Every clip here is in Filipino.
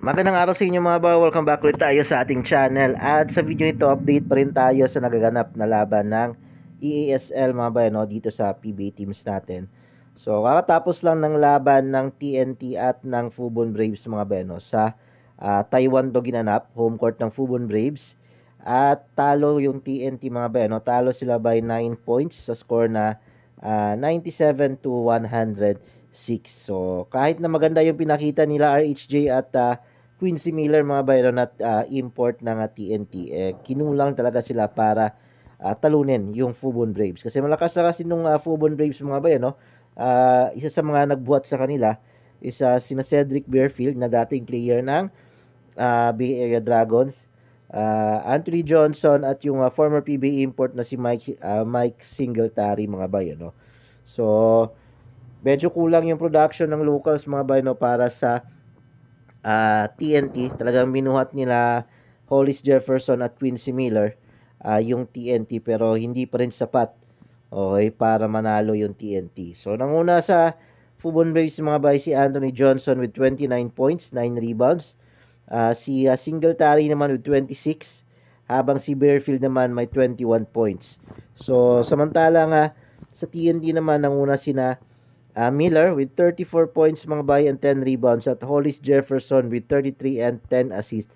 Magandang araw sa inyo mga ba. Welcome back ulit tayo sa ating channel. At sa video ito, update pa rin tayo sa nagaganap na laban ng EASL mga ba, no, dito sa PBA teams natin. So, kakatapos lang ng laban ng TNT at ng Fubon Braves mga ba, no, sa ah, Taiwan do ginanap, home court ng Fubon Braves. At talo yung TNT mga ba, no, talo sila by 9 points sa score na ah, 97 to 106. So, kahit na maganda yung pinakita nila RHJ at ah, Quincy Miller mga bayron at ah, import ng TNT eh kinulang talaga sila para ah, talunin yung Fubon Braves. Kasi malakas na kasi nung ah, Fubon Braves mga bayan no? Ah, isa sa mga nagbuhat sa kanila isa sina Cedric Bearfield na dating player ng ah, Bay Area Dragons ah, Anthony Johnson at yung ah, former PBA import na si Mike ah, Mike Singletary mga bayan no? So medyo kulang yung production ng locals mga bayan no para sa ah, TNT. Talagang binuhat nila Hollis Jefferson at Quincy Miller ah, yung TNT pero hindi pa rin sapat okay, para manalo yung TNT. So nanguna sa Fubon Braves mga bay si Anthony Johnson with 29 points, 9 rebounds. Ah, si ah, Singletary naman with 26 habang si Bearfield naman may 21 points. So samantala nga sa TNT naman nanguna sina Ah, Miller with 34 points mga bay and 10 rebounds at Hollis Jefferson with 33 and 10 assist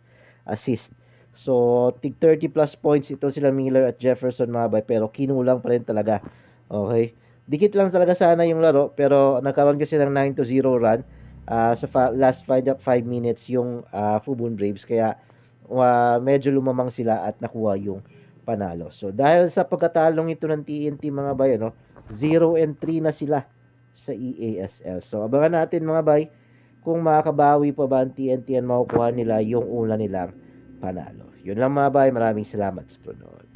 assist. So tig 30 plus points ito sila Miller at Jefferson mga bay pero kinulang pa rin talaga. Okay. Dikit lang talaga sana yung laro pero nagkaroon kasi ng 9 to 0 run ah, sa fa- last 5 5 minutes yung ah, Fubon Braves kaya wa- medyo lumamang sila at nakuha yung panalo. So dahil sa pagkatalong ito ng TNT mga bay ano, 0 and 3 na sila sa EASL. So, abangan natin mga bay kung makakabawi pa ba ang TNT at makukuha nila yung una nilang panalo. Yun lang mga bay. Maraming salamat sa panonood.